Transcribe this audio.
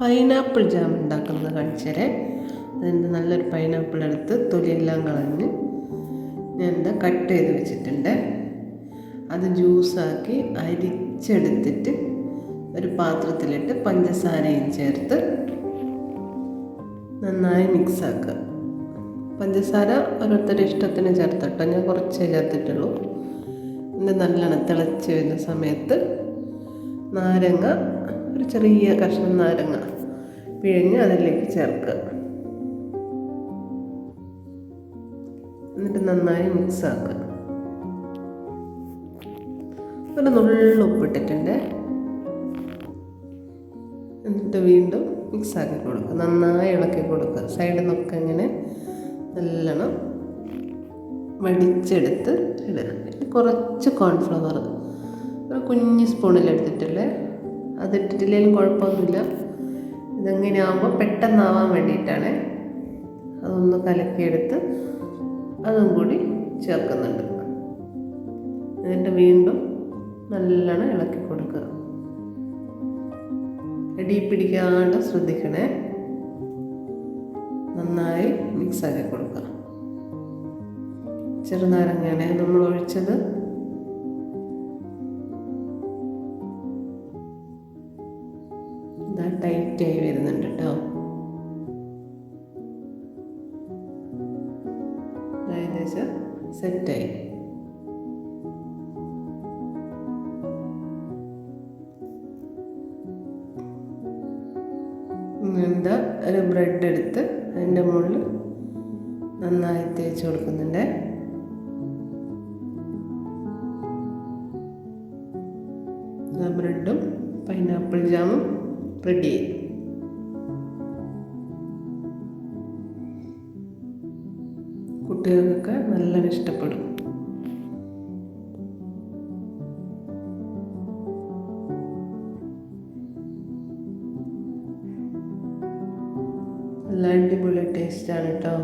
Pineapple jam ഉണ്ടാക്കുന്നത് കാണിച്ചേരെ അതിന്റെ നല്ലൊരു പൈനാപ്പിൾ എടുത്ത് തൊലിയെല്ലാം കളഞ്ഞ് ഞാൻ എന്താ കട്ട് ചെയ്ത് വെച്ചിട്ടുണ്ട്. അത് ജ്യൂസാക്കി അരിച്ചെടുത്തിട്ട് ഒരു പാത്രത്തിലിട്ട് പഞ്ചസാരയും ചേർത്ത് നന്നായി മിക്സാക്കുക. പഞ്ചസാര ഓരോരുത്തരുടെ ഇഷ്ടത്തിന് ചേർത്തിട്ടോ ഞാൻ കുറച്ചേ ചേർത്തിട്ടുള്ളൂ. എന്റെ നല്ലോണം തിളച്ച് വരുന്ന സമയത്ത് നാരങ്ങ ഒരു ചെറിയ കഷ്ണം നാരങ്ങ പിഴിഞ്ഞ് അതിലേക്ക് ചേർക്കുക. എന്നിട്ട് നന്നായി മിക്സ് ആക്കുക. ഒരു നുള്ളിൽ ഉപ്പിട്ടിട്ടുണ്ട്. എന്നിട്ട് വീണ്ടും മിക്സ് ആക്കി കൊടുക്കുക. നന്നായി ഇളക്കി കൊടുക്കുക. സൈഡിൽ നിന്നൊക്കെ ഇങ്ങനെ നല്ലോണം വടിച്ചെടുത്ത് ഇടുക. കുറച്ച് കോൺഫ്ലവർ ഒരു കുഞ്ഞ് സ്പൂണിൽ എടുത്തിട്ടില്ലേ? അതിട്ടിട്ടില്ലെങ്കിലും കുഴപ്പമൊന്നുമില്ല. ഇതെങ്ങനെ ആകുമ്പോൾ പെട്ടെന്നാവാൻ വേണ്ടിയിട്ടാണ് അതൊന്ന് കലക്കിയെടുത്ത് അതും കൂടി ചേർക്കുന്നുണ്ട്. എന്നിട്ട് വീണ്ടും നല്ലോണം ഇളക്കി കൊടുക്കുക. ഇടി പിടിക്കാണ്ട് ശ്രദ്ധിക്കണേ. നന്നായി മിക്സാക്കി കൊടുക്കുക. ചെറുനാരങ്ങയാണ് നമ്മൾ ഒഴിച്ചത്. ഇതാ ടൈറ്റായി വരുന്നുണ്ട് കേട്ടോ ഏകദേശം സെറ്റായി എന്താ ഒരു ബ്രെഡ് എടുത്ത് അതിന്റെ മുകളിൽ നന്നായി തേച്ച് കൊടുക്കുന്നുണ്ട്. ബ്രെഡും പൈനാപ്പിൾ ജാമും റെഡി. കുട്ടികൾക്കൊക്കെ നല്ല ഇഷ്ടപ്പെടും. നല്ല അടിപൊളി ടേസ്റ്റാണ് കേട്ടോ